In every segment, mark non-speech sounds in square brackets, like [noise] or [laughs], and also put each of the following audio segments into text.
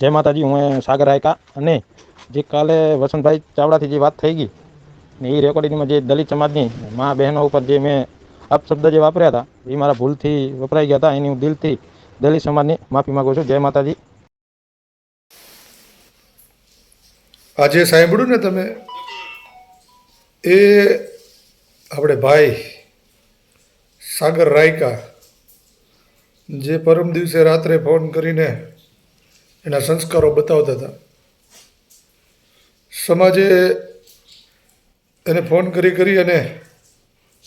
જય માતાજી, હું સાગર રાયકા અને જે કાલે વસંતભાઈ ચાવડાથી જે વાત થઈ ગઈ ને એ રેકોર્ડિંગમાં જે દલિત સમાજની મા બહેનો ઉપર જે મેં અપશબ્દ જે વાપર્યા હતા એ મારા ભૂલથી વપરાઈ ગયા હતા. એની હું દિલથી દલિત સમાજની માફી માગું છું. જય માતાજી. આજે સાંભળ્યું ને તમે? એ આપણે ભાઈ સાગર રાયકા, જે પરમ દિવસે રાત્રે ફોન કરીને એના સંસ્કારો બતાવતા હતા. સમાજે એને ફોન કરી કરી અને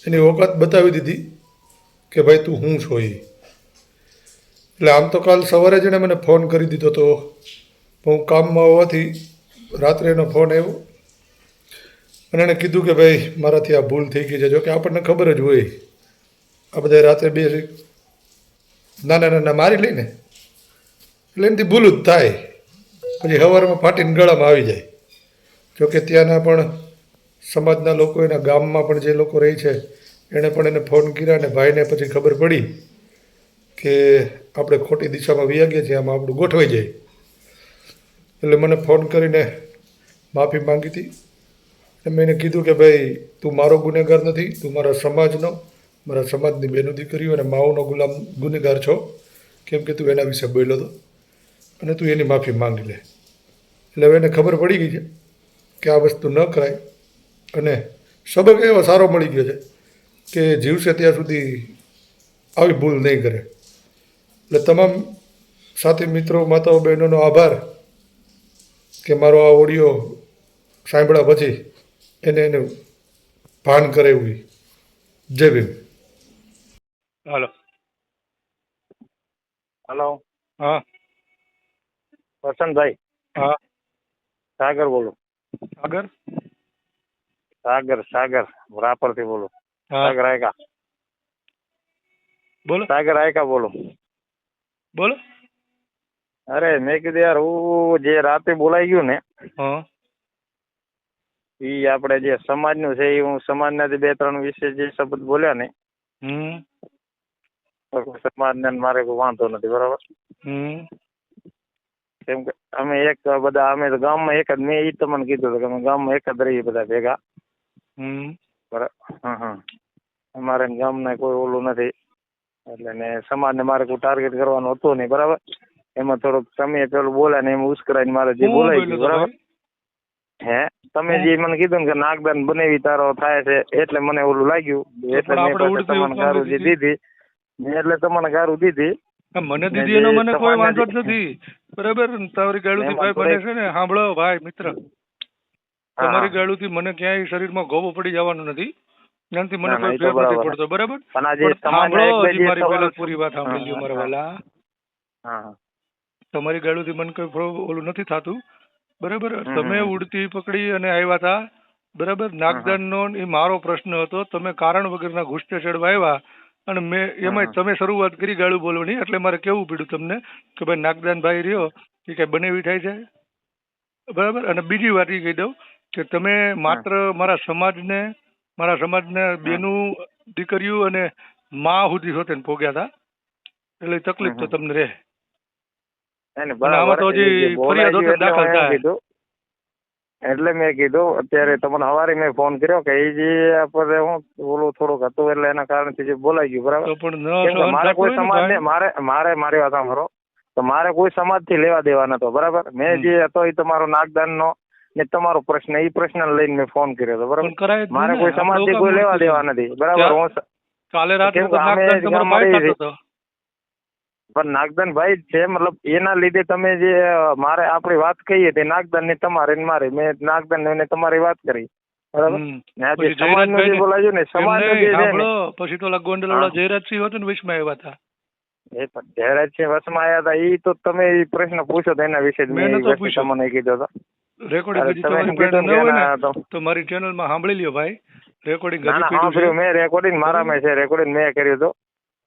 એની ઓકાત બતાવી દીધી કે ભાઈ તું હું છો એ. એટલે આમ તો કાલ સવારે જ એણે મને ફોન કરી દીધો તો હું કામમાં હોવાથી રાત્રે એનો ફોન આવ્યો. અને એણે કીધું કે ભાઈ મારાથી આ ભૂલ થઈ ગઈ છે. જો કે આપણને ખબર જ હોય. આ બધા રાત્રે બે નાના નાના મારી લઈને એટલે એનાથી ભૂલ જ થાય. પછી સવારમાં ફાટીને ગળામાં આવી જાય. જોકે ત્યાંના પણ સમાજના લોકો એના ગામમાં પણ જે લોકો રહે છે, એણે પણ એને ફોન કર્યા અને ભાઈને પછી ખબર પડી કે આપણે ખોટી દિશામાં વ્યા છીએ, આમાં આપણું ગોઠવાઈ જાય. એટલે મને ફોન કરીને માફી માંગી હતી. અને મેં એને કીધું કે ભાઈ, તું મારો ગુનેગાર નથી, તું મારા સમાજનો, મારા સમાજની બેનો દીકરીઓ અને માઓનો ગુલામ ગુનેગાર છો. કેમ કે તું એના વિશે બોલ્યો હતો. અને તું એની માફી માંગી લે. એટલે હવે એને ખબર પડી ગઈ છે કે આ વસ્તુ ન કરાય. અને સબક એવો સારો મળી ગયો છે કે જીવશે ત્યાં સુધી આવી ભૂલ નહીં કરે. એટલે તમામ સાથી મિત્રો માતાઓ બહેનોનો આભાર કે મારો આ ઓડિયો સાંભળ્યા પછી એને એને ભાન કરે એવું જય ભીમ. હાલો. હલો. હા. વસંતભાઈ હા. સાગર બોલું. સાગર? સાગર સાગર. રાપરથી બોલું. હા. સાગર આયકા. બોલો. સાગર આયકા બોલું. બોલો. અરે મેં કીધું યાર હું જે રાતે બોલાઈ ગયું ને એ આપણે જે સમાજનું છે એ હું સમાજના બે ત્રણ વિશે જે શબ્દ બોલ્યા ને સમાજને ને મારે કોઈ વાંધો નથી બરાબર? કેમ કે અમે એક બધા અમે તો ગામમાં એક જ મેં એ તમને કીધું હતું કે અમે ગામમાં એક જ રહીએ બધા ભેગા. હમ. બરાબર હા હા. અમારે ગામને કોઈ ઓલું નથી. એટલે ને સમાજને મારે કોઈ ટાર્ગેટ કરવાનું હતું નહીં બરાબર? એમાં થોડુંક તમે પેલું બોલ્યા ને એમાં ઉશ્કરાઈને મારે જે બોલાઈ ગયું બરાબર? હે? તમે જે મને કીધું કે નાગદાન બનાવી તારો થાય છે એટલે મને ઓલું લાગ્યું. એટલે મેં તમને ગારું જે દીધી મેં એટલે તમને ગારું દીધી. મને દીદી એનો મને કોઈ વાંધો જ નથી. બરાબર? તમારી ગાળુથી થી ભાઈ બને છે ને? સાંભળો ભાઈ મિત્ર. તમારી. ગાળુથી મને ક્યાંય શરીરમાં ગોબો પડી જવાનું નથી. એનાથી મને ના, ના, કોઈ ફેર નથી પડતો બરાબર? સાંભળો હજી મારી પહેલા પૂરી વાત સાંભળી લ્યો મારા. વાલા. તમારી ગાળુથી મને કોઈ ઓલું નથી થતું. બરાબર? તમે ઉડતી પકડી અને આવ્યા હતા બરાબર? નાગદાનનો એ મારો પ્રશ્ન હતો. તમે કારણ વગરના ગુસ્સે ચડવા આવ્યા. અને મેં એમાં તમે શરૂઆત કરી ગાળું બોલવાની એટલે મારે કેવું પડ્યું તમને કે ભાઈ નાગદાન ભાઈ રહ્યો એ કઈ બનેવી થાય છે? બરાબર? અને બીજી વાત એ કહી દઉં કે તમે માત્ર મારા સમાજને મારા સમાજને બેનું દીકરીઓ અને મા સુધી હોતે ભોગ્યા હતા એટલે તકલીફ તો તમને રહે. આમાં તો બરાબર હજી ફરિયાદ દાખલ થાય. એટલે મેં કીધું અત્યારે તમને સવારે મેં ફોન કર્યો કે એ જે આપણે હું ઓલું થોડુંક હતું એટલે એના કારણથી જે બોલાઈ ગયું બરાબર? પણ મારે કોઈ સમાજ ને. મારે મારે મારી વાત સાંભળો. તો મારે કોઈ સમાજથી લેવા દેવા નતો બરાબર? મેં જે હતો એ તમારો નાગદાન નો ને તમારો પ્રશ્ન એ પ્રશ્ન લઈને મેં ફોન કર્યો હતો બરાબર? મારે કોઈ સમાજથી કોઈ લેવા દેવા નથી. બરાબર? હું કાલે નાગદાન તમારો હતો. પણ નાગદાન ભાઈ જ છે મતલબ એના લીધે તમે જે મારે આપણી વાત કહીએ તે નાગદાન ને તમારે ને મારે મેં નાગદાન ને તમારી વાત કરી. પછી તો ગોંડલવાળા જયરાજસિંહ હતો ને વિશમાં આવ્યા હતા. એ પણ જયરાજ વસમાં આવ્યા હતા ઈ તો તમે પ્રશ્ન પૂછો તો એના વિશે. તમને કીધો હતો રેકોર્ડિંગ તમારી પાસે ન હોય ને તો. તો મારી ચેનલમાં સાંભળી લ્યો ભાઈ. રેકોર્ડિંગ મેં રેકોર્ડિંગ મારામાં છે રેકોર્ડિંગ મેં કર્યું હતું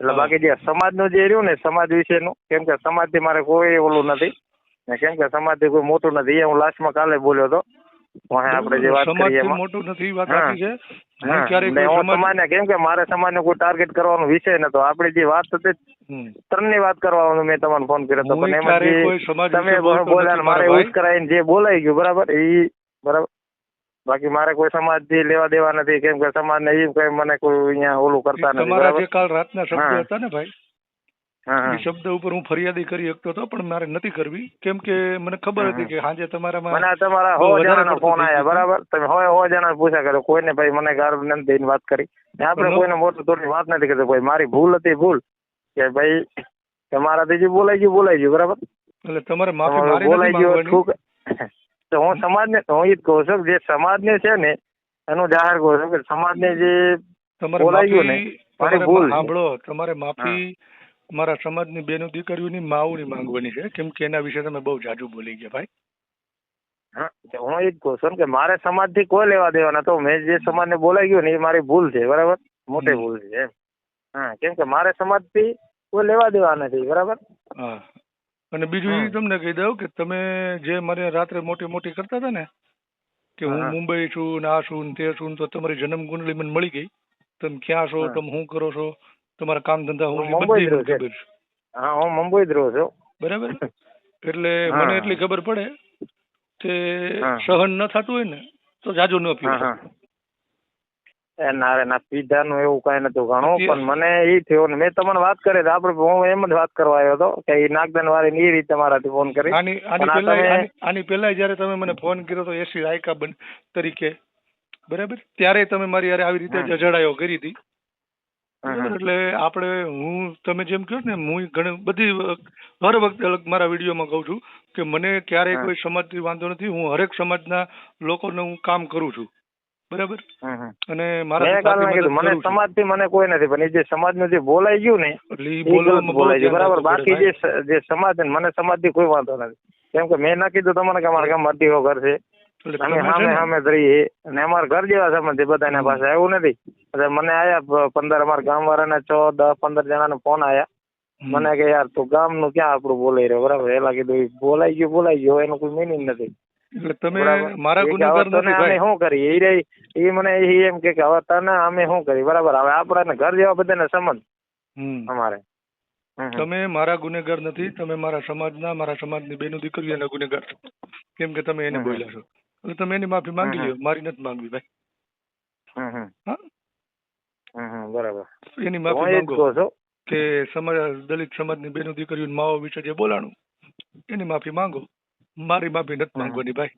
એટલે બાકી જે સમાજનું જે રહ્યું ને સમાજ વિશેનું કેમ કે સમાજથી મારે કોઈ ઓલું નથી ને કેમ કે સમાજથી કોઈ મોટું નથી. એ હું લાસ્ટમાં કાલે બોલ્યો હતો. આપણે જે વાત કરીએ મોટું નથી વાત છે. સમાજ સમાજને કેમ કે મારે સમાજને કોઈ ટાર્ગેટ કરવાનો વિષય નતો. આપણી જે વાત હતી. ત્રણની વાત કરવાનો મેં તમને ફોન કર્યો હતો. પણ એમાં સમાજ તમે બોલ્યા મારે મારા કરાવીને જે બોલાઈ ગયું બરાબર? એ બરાબર. બાકી મારે કોઈ સમાજથી લેવા દેવા નથી. કેમ કે સમાજને એમ કઈ મને કોઈ અહીંયા ઓલું કરતા નથી તમારા જે કાલ રાતના શબ્દ હતા ને ભાઈ. એ શબ્દ ઉપર હું ફરિયાદી કરી શકતો હતો પણ મારે નથી કરવી. કેમ કે મને ખબર હતી કે સાંજે તમારા મને તમારા હો જણાના ફોન આયા બરાબર? તમે હોય હો જણા પૂછ્યા કરો કોઈને ભાઈ મને ગાર્ડ નથી દઈને વાત કરી. આપડે આપણે પણ કોઈને મોટું તોડી વાત નથી કરતો ભાઈ મારી ભૂલ હતી ભૂલ કે ભાઈ તમારાથી જે બોલાઈ ગયું બોલાઈ ગયું બરાબર? એટલે તમારે માફી મારી બોલાઈ નથી ગયું માંગવાની? તો હું સમાજને હું એ કહું છું જે સમાજને છે ને એનું જાહેર કહું છું કે સમાજને જે બોલાયું ને, મારી ભૂલ. સાંભળો તમારે માફી મારા સમાજની બેનો દીકરીઓની માઓની માંગવાની છે કેમ કે એના વિશે તમે બહુ જાજુ બોલી ગયા ભાઈ. હા, હું એ જ કહું છું કે મારે સમાજથી કોઈ લેવા દેવા નતો મેં જે સમાજને બોલાઈ ગયો ને એ મારી ભૂલ છે બરાબર? મોટી ભૂલ છે એમ. હા કેમ કે મારે સમાજથી કોઈ લેવા દેવા નથી બરાબર? હા. અને બીજું એ તમને કહી દઉં કે તમે જે મને રાત્રે મોટી મોટી કરતા હતા ને કે હું. મુંબઈ છું ને આ છું ને તે છું તો તમારી જન્મ કુંડળી મને મળી ગઈ. તમે ક્યાં છો તમે શું કરો છો તમારા કામ ધંધા હું બધી. ખબર છે. હા હું મુંબઈ જ રહું છું. બરાબર [laughs] એટલે મને એટલી ખબર પડે કે સહન ન થતું હોય ને તો જાજુ ન પીવું ના ના પીધાનું એવું કઈ નતું ઘણું પણ મને એ થયો ને મેં તમને વાત કરી આપડે હું એમ જ વાત કરવા આવ્યો હતો કે એ નાગદાન વાળી એ રીતે મારાથી ફોન કરી. આની પહેલા જયારે તમે મને ફોન કર્યો તો એસી રાયકા બન તરીકે. બરાબર? ત્યારે તમે મારી યારે આવી રીતે. જજડાયો કરી હતી. એટલે આપણે હું તમે જેમ કહો ને હું ઘણી બધી હર વખતે મારા વિડીયોમાં કહું છું કે મને ક્યારેય. કોઈ સમાજથી વાંધો નથી. હું હરેક સમાજના લોકોને હું કામ કરું છું. બરાબર. અને મેં મારા કાલ ના કીધું મને કોઈ નથી પણ એ જે સમાજનું જે બોલાઈ ગયું ને બોલાઈ ગયું. બરાબર બાકી જે જે સમાજ છે ને, મને સમાજથી કોઈ વાંધો નથી. કેમ કે મેં ના કીધું તમને કે અમારા ગામ અઢીસો ઘર છે. અમે સામે સામે રહીએ. અને અમારા ઘર જેવા સંબંધ બધાના પાસે એવું નથી. એટલે મને આયા પંદર અમારા ગામ વાળાના છ દસ પંદર જણાનો ફોન આયા. મને કે યાર તું ગામનું ક્યાં આપણું બોલાઈ રહ્યો? બરાબર એલા કીધું બોલાઈ ગયું બોલાઈ ગયું એનું કોઈ મિનિંગ નથી. એટલે તમે મારા ગુનેગાર નથી ભાઈ. શું કરી એ એ મને ઈ એમ કે કે હવે તને અમે શું કરી બરાબર. હવે આપણાને ઘર જેવા બધાને સંબંધ અમારે. તમે મારા ગુનેગાર નથી તમે મારા સમાજના મારા સમાજની બેનો દીકરીઓના ગુનેગાર છો. કેમ કે તમે એને બોલ્યા છો. એટલે તમે એની માફી માંગી. લ્યો. મારી નથી માંગવી ભાઈ. હા? બરાબર. એની માફી માંગો કે સમાજ દલિત સમાજની બેનો દીકરીઓની માઓ વિશે જે બોલાણું એની માફી માંગો. મારી માફી નથી માંગવાની ભાઈ?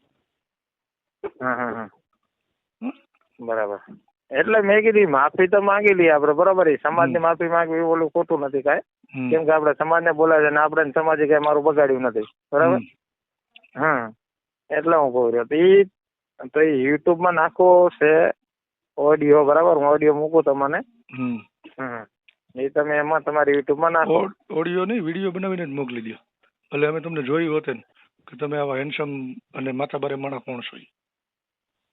બરાબર. એટલે મેં કીધી માફી તો માંગી લઈએ આપણે બરાબર? સમાજ સમાજની માફી માંગવી ઓલું ખોટું નથી કાંઈ. કેમ કે આપણે સમાજને બોલાવે છે ને આપણે સમાજે કઈ મારું બગાડ્યું નથી. બરાબર. હા. એટલે હું કહું રહ્યો ઈ તો યુટ્યુબ યુટ્યુબમાં નાખો છે ઓડિયો બરાબર? હું ઓડિયો મૂકું તમને. હમ. હમ. એ તમે એમાં તમારી યુટ્યુબમાં નાખો. ઓડિયો નહીં વીડિયો બનાવીને જ મોકલી દો એટલે અમે તમને જોયું હોત ને કે તમે આવા હેન્ડસમ અને માથાબારે માણસ કોણ છો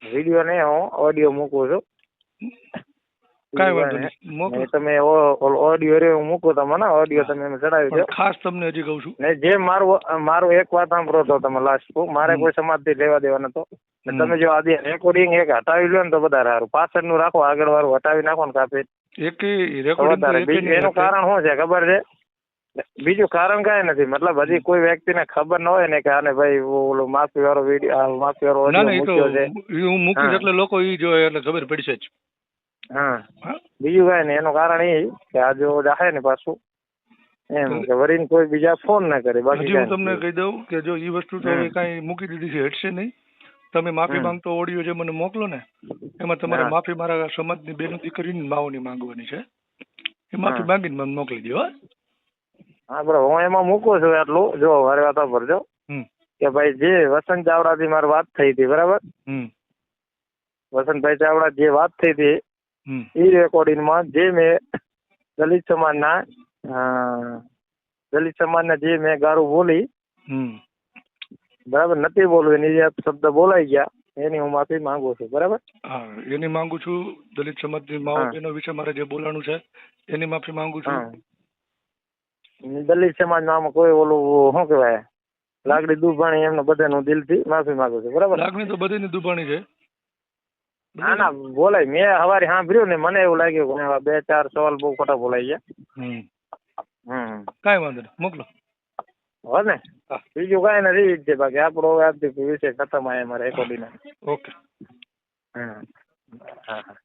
વીડિયો નહીં હું ઓડિયો મૂકું છું. કાંઈ વાંધો નહીં તમે ઓડિયો રે હું મૂકું તમને ઓડિયો તમે એમ ચડાવી દો. ખાસ તમને હજી કહું છું. ને જે મારું મારું એક વાત સાંભળો તો તમે લાસ્ટ મારે કોઈ કોઈ સમાજથી લેવા દેવા નતો તમે જો આજે રેકોર્ડિંગ એક હટાવી લો ને તો બધા સારું. પાછળનું રાખો આગળ વાળું હટાવી નાખો ને કાપી એક રેકોર્ડિંગ એનું કારણ શું છે ખબર છે? બીજું કારણ કાંઈ નથી. મતલબ હજી કોઈ વ્યક્તિને ખબર ન હોય ને કે આને ભાઈ ઓલો માફી વાળો વીડિયો માફી વાળો ના ના તો મૂક્યો છે. હું મૂકીશ એટલે લોકો ઈ જોયે એટલે ખબર પડશે જ. હા? બીજું કાંઈ નહીં. એનું કારણ એ કે આ જો જાહે ને પાછું. એમ કે વરીને કોઈ બીજા ફોન ના કરે. બાકી હું તમને કહી દઉં કે જો ઈ વસ્તુ તો. હવે કાંઈ મૂકી દીધી છે હટશે નહીં. તમે માફી. માંગતો ઓડિયો જે મને મોકલો ને એમાં તમારે માફી મારા સમાજની બેનો દીકરીની માઓની માંગવાની છે. એ માફી. માંગીને મને મોકલી દો હો. હા બરાબર. હું એમાં મૂકું છું એટલું જો મારી વાત ભરજો કે ભાઈ જે વસંત ચાવડાથી મારી વાત થઈ હતી બરાબર? વસંતભાઈ ચાવડા જે વાત થઈ હતી એ રેકોર્ડિંગમાં જે મેં દલિત સમાજના ના દલિત સમાજના જે મેં ગારું બોલી બરાબર નથી બોલવું એની જે શબ્દ બોલાઈ ગયા એની હું માફી માંગુ છું બરાબર? હા એની માંગુ છું દલિત સમાજની માઓ. બહેનો વિશે મારે જે બોલાણું છે એની માફી માંગુ છું. દલિત સમાજ નામ કોઈ ઓલું શું કહેવાય લાગણી દુભાણી એમને બધાનું દિલથી માફી માંગુ છું બરાબર? લાગણી તો બધીની દુભાણી છે. ના ના બોલાય મેં સવારે સાંભળ્યું ને મને એવું લાગ્યું કે બે ચાર સવાલ બહુ ખોટા બોલાઈ ગયા હમ. કાંઈ વાંધો નહીં મોકલો. હો ને બીજું કાંઈ નથી રીત છે બાકી આપણો હવે વિશે વિષય ખતમ આવે મારે રેકોર્ડિંગ ઓકે. હા હા હા.